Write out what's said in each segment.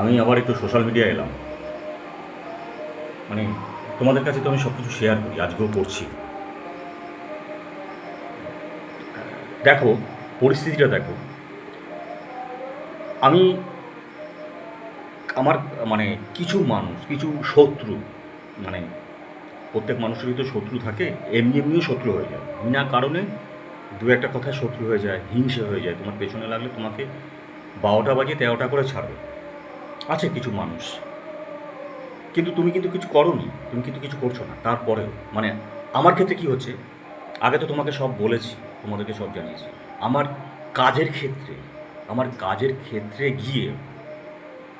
আমি আবার একটু সোশ্যাল মিডিয়া এলাম। মানে তোমাদের কাছে তো আমি সব কিছু শেয়ার করি, আজকেও করছি। দেখো, পরিস্থিতিটা দেখো। আমি আমার মানে কিছু মানুষ, কিছু শত্রু মানে প্রত্যেক মানুষেরই তো শত্রু থাকে, এমনি এমনিও শত্রু হয়ে যায়। বিনা কারণে দু একটা কথায় শত্রু হয়ে যায়, হিংসে হয়ে যায়। তোমার পেছনে লাগলে তোমাকে বারোটা বাজে তেরোটা করে ছাড়বে। আছে কিছু মানুষ। কিন্তু তুমি কিন্তু কিছু করোনি, তুমি কিন্তু কিছু করছ না, তারপরেও। মানে আমার ক্ষেত্রে কি হচ্ছে, আগে তো তোমাকে সব বলেছি, তোমাদেরকে সব জানিয়েছি। আমার কাজের ক্ষেত্রে, আমার কাজের ক্ষেত্রে গিয়ে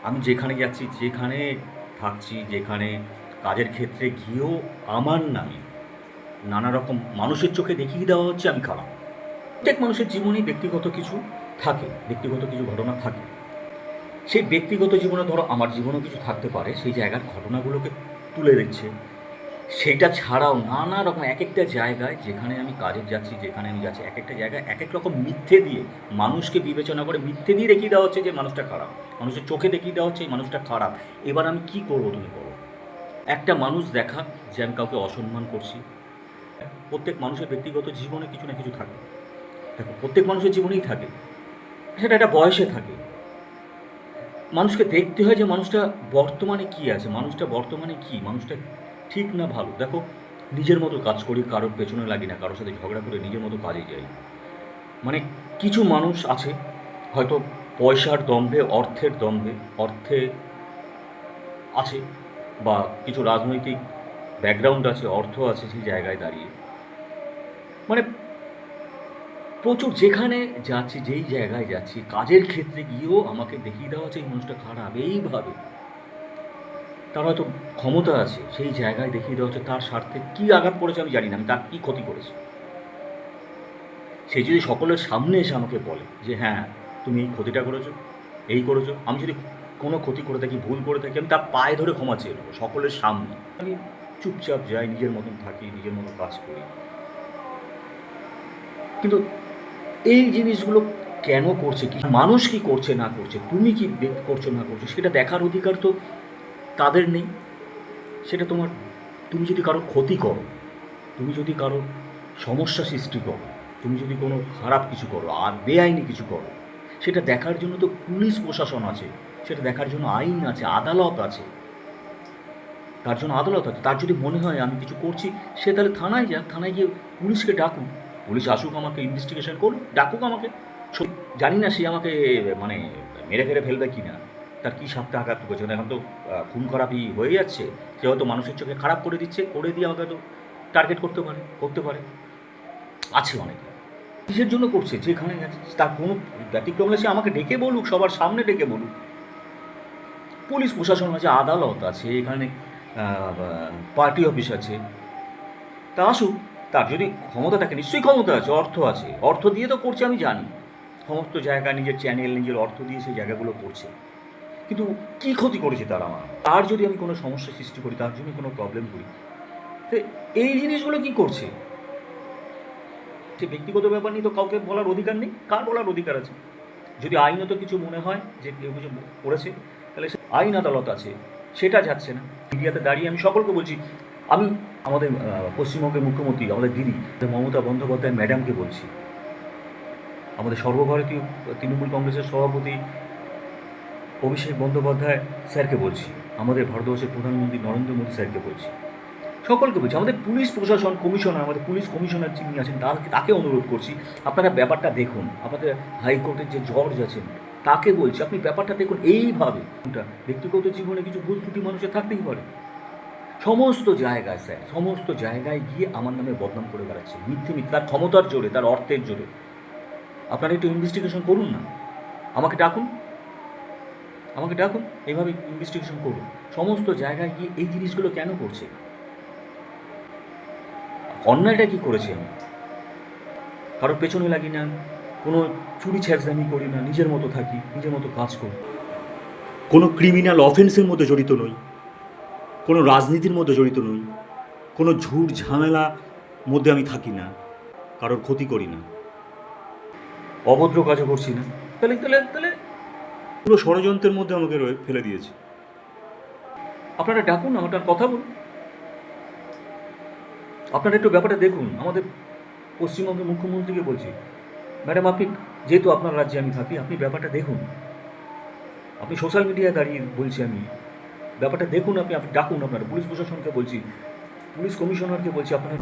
আমি যেখানে যাচ্ছি, যেখানে থাকছি, যেখানে কাজের ক্ষেত্রে গিয়েও আমার নামে নানা রকম মানুষের চোখে দেখিয়ে দেওয়া হচ্ছে আমি খারাপ। প্রত্যেক মানুষের জীবনে ব্যক্তিগত কিছু থাকে, ব্যক্তিগত কিছু ঘটনা থাকে। সেই ব্যক্তিগত জীবনে ধরো আমার জীবনেও কিছু থাকতে পারে, সেই জায়গার ঘটনাগুলোকে তুলে দিচ্ছে। সেইটা ছাড়াও নানা রকম এক একটা জায়গায় যেখানে আমি কাজে যাচ্ছি, যেখানে আমি যাচ্ছি, এক একটা জায়গায় এক এক রকম মিথ্যে দিয়ে, মানুষকে বিবেচনা করে মিথ্যে দিয়ে দেখিয়ে দেওয়া হচ্ছে যে মানুষটা খারাপ। মানুষের চোখে দেখিয়ে দেওয়া হচ্ছে এই মানুষটা খারাপ। এবার আমি কি করব তুমি করো একটা মানুষ দেখা যে আমি কাউকে অসম্মান করছি। প্রত্যেক মানুষের ব্যক্তিগত জীবনে কিছু না কিছু থাকে। দেখো, প্রত্যেক মানুষের জীবনেই থাকে। সেটা একটা বয়সে থাকে। মানুষকে দেখতে হয় যে মানুষটা বর্তমানে কি আছে, মানুষটা বর্তমানে কি, মানুষটা ঠিক না ভালো। দেখো, নিজের মতো কাজ করি, কারোর পেছনে লাগি না, কারোর সাথে ঝগড়া করে নিজের মতো কাজে যাই। মানে কিছু মানুষ আছে, হয়তো পয়সার দম্ভে অর্থের দম্ভে অর্থে আছে বা কিছু রাজনৈতিক ব্যাকগ্রাউন্ড আছে, অর্থ আছে সেই জায়গায় দাঁড়িয়ে। মানে প্রচুর, যেখানে যাচ্ছি, যেই জায়গায় যাচ্ছি, কাজের ক্ষেত্রে গিয়েও আমাকে দেখিয়ে দেওয়া হচ্ছে এই মানুষটা খারাপ। এইভাবে তার হয়তো ক্ষমতা আছে, সেই জায়গায় দেখিয়ে দেওয়া হচ্ছে তার স্বার্থে কী আঘাত পড়েছে আমি জানি না, আমি তার কী ক্ষতি করেছি। সে যদি সকলের সামনে এসে আমাকে বলে যে হ্যাঁ তুমি এই ক্ষতিটা করেছ, এই করেছ, আমি যদি কোনো ক্ষতি করে থাকি, ভুল করে থাকি, আমি তার পায়ে ধরে ক্ষমা চেয়ে নেব সকলের সামনে। আমি চুপচাপ যাই, নিজের মতন থাকি, নিজের মতো কাজ করি। কিন্তু এই জিনিসগুলো কেন করছে কি? মানুষ কি করছে, না করছে? তুমি কি করছ, না করছ? সেটা দেখার অধিকার তো তাদের নেই। সেটা তোমার, তুমি যদি কারও ক্ষতি করো, তুমি যদি কারও সমস্যা সৃষ্টি করো, তুমি যদি কোনো খারাপ কিছু করো, আর বেআইনি কিছু করো, সেটা দেখার জন্য তো পুলিশ প্রশাসন আছে, সেটা দেখার জন্য আইন আছে, আদালত আছে। তার জন্য আদালত আছে। তার যদি মনে হয় আমি কিছু করছি, সে তাহলে থানায় যাক, থানায় গিয়ে পুলিশকে ডাকুক। পুলিশ আসুক আমাকে ইনভেস্টিগেশন করুক, ডাকুক আমাকে। জানি না সে আমাকে মানে মেরে ফেরে ফেলবে কি না তার কী সাপটা আঘাত করেছে। এখন তো খুন খারাপই হয়ে যাচ্ছে সে হয়তো মানুষের চোখে খারাপ করে দিচ্ছে, করে দিয়ে আমাকে তো টার্গেট করতে পারে করতে পারে। আছে অনেকে। কিসের জন্য করছে? যেখানে গেছে তার কোনো ব্যতিক্রম সে আমাকে ডেকে বলুক, সবার সামনে ডেকে বলুক। পুলিশ, প্রশাসন আছে, আদালত আছে, এখানে পার্টি অফিস আছে। তা আসুক তার যদি ক্ষমতা থাকে, নিশ্চয়ই ক্ষমতা আছে, অর্থ আছে। অর্থ দিয়ে তো করছে, আমি জানি। সমস্ত জায়গা, নিজের চ্যানেল নিজের অর্থ দিয়ে সেই জায়গাগুলো করছে। কিন্তু কি ক্ষতি করেছে তার আমার? তার যদি আমি কোনো সমস্যা সৃষ্টি করি, তার জন্য কোনো প্রবলেম করি তো এই জিনিসগুলো কি করছে? সে ব্যক্তিগত ব্যাপার নিয়ে তো কাউকে বলার অধিকার নেই। কার বলার অধিকার আছে? যদি আইনত কিছু মনে হয় যে কেউ কিছু করেছে, তাহলে আইন আদালত আছে, সেটা যাচ্ছে না। মিডিয়াতে দাঁড়িয়ে আমি সকলকে বলছি আমি আমাদের পশ্চিমবঙ্গের মুখ্যমন্ত্রী, আমাদের দিদি মমতা বন্দ্যোপাধ্যায় ম্যাডামকে বলছি। আমাদের সর্বভারতীয় তৃণমূল কংগ্রেসের সভাপতি অভিষেক বন্দ্যোপাধ্যায় স্যারকে বলছি, আমাদের ভারতবর্ষের প্রধানমন্ত্রী নরেন্দ্র মোদী স্যারকে বলছি। সকলকে বলছি, আমাদের পুলিশ প্রশাসন কমিশনার, আমাদের পুলিশ কমিশনার যিনি আছেন, তার, তাকে অনুরোধ করছি, আপনারা ব্যাপারটা দেখুন, আপনাদের হাইকোর্টের যে জজ আছেন, তাকে বলছি, আপনি ব্যাপারটা দেখুন, এইভাবে। ব্যক্তিগত জীবনে কিছু ভুল ত্রুটি মানুষের থাকতেই পারে। সমস্ত জায়গায় স্যার, সমস্ত জায়গায় গিয়ে আমার নামে বদনাম করে বেড়াচ্ছে। মিথ্যে মিথ্যে, তার ক্ষমতার জোরে, তার অর্থের জোরে। আপনারা একটু ইনভেস্টিগেশন করুন না। আমাকে ডাকুন। আমাকে ডাকুন এইভাবে ইনভেস্টিগেশন করুন। সমস্ত জায়গায় গিয়ে এই জিনিসগুলো কেন করছে? অন্যায়টা কি করেছি আমি? কারোর পেছনে লাগি না, কোনো চুরি ছ্যাঁচদামি করি না, নিজের মতো থাকি, নিজের মতো কাজ করি। কোনো ক্রিমিনাল অফেন্সের মধ্যে জড়িত নই। কোনো রাজনীতির মধ্যে জড়িত নই। কোনো ঝুট ঝামেলা মধ্যে আমি থাকি না। কারোর ক্ষতি করি না। অভদ্র কাজও করছি না। তাহলে তাহলে তাহলে? পুরো ষড়যন্ত্রের মধ্যে আমাকে ফেলে দিয়েছে। আপনারা ডাকুন আমার কথা বলুন। আপনারা একটু ব্যাপারটা দেখুন। আমাদের পশ্চিমবঙ্গের মুখ্যমন্ত্রীকে বলছি ম্যাডাম আপনি যেহেতু আপনার রাজ্যে আমি থাকি আপনি ব্যাপারটা দেখুন। আপনি সোশ্যাল মিডিয়ায় দাঁড়িয়ে বলছি আমি ব্যাপারটা দেখুন আপনি আপনি ডাকুন আপনারা। পুলিশ প্রশাসনকে বলছি, পুলিশ কমিশনারকে বলছি আপনারা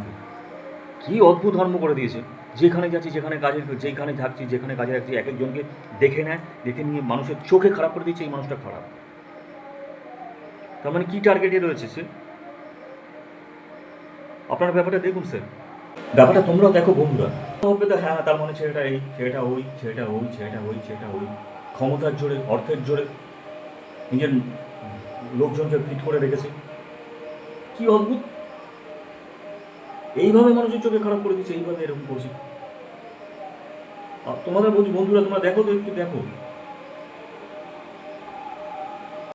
কি অদ্ভুত ধর্ম করে দিয়েছে। যেখানে যাচ্ছি, যেখানে কাজে, যেখানে থাকছি, যেখানে কাজে রাখছি এক একজনকে দেখে নেয়, দেখে নিয়ে মানুষের চোখে খারাপ করে দিচ্ছে এই মানুষটা খারাপ। তার মানে কি টার্গেটে রয়েছে সে? আপনার ব্যাপারটা দেখুন স্যার ব্যাপারটা তোমরাও দেখো, বন্ধুরা। হবে তো হ্যাঁ তার মানে ছেলেটা এই, ছেলেটা ওই ছেলেটা ওই ছেলেটা ওই ছেলেটা ওই। ক্ষমতার জোরে, অর্থের জোরে। নিজের লোকজনকে ফিট করে রেখেছে। কি অদ্ভুত। এইভাবে মানুষের চোখে খারাপ করে দিচ্ছে, এইভাবে এরকম করছে। তোমাদের বন্ধুরা, তোমরা দেখো তো একটু দেখো।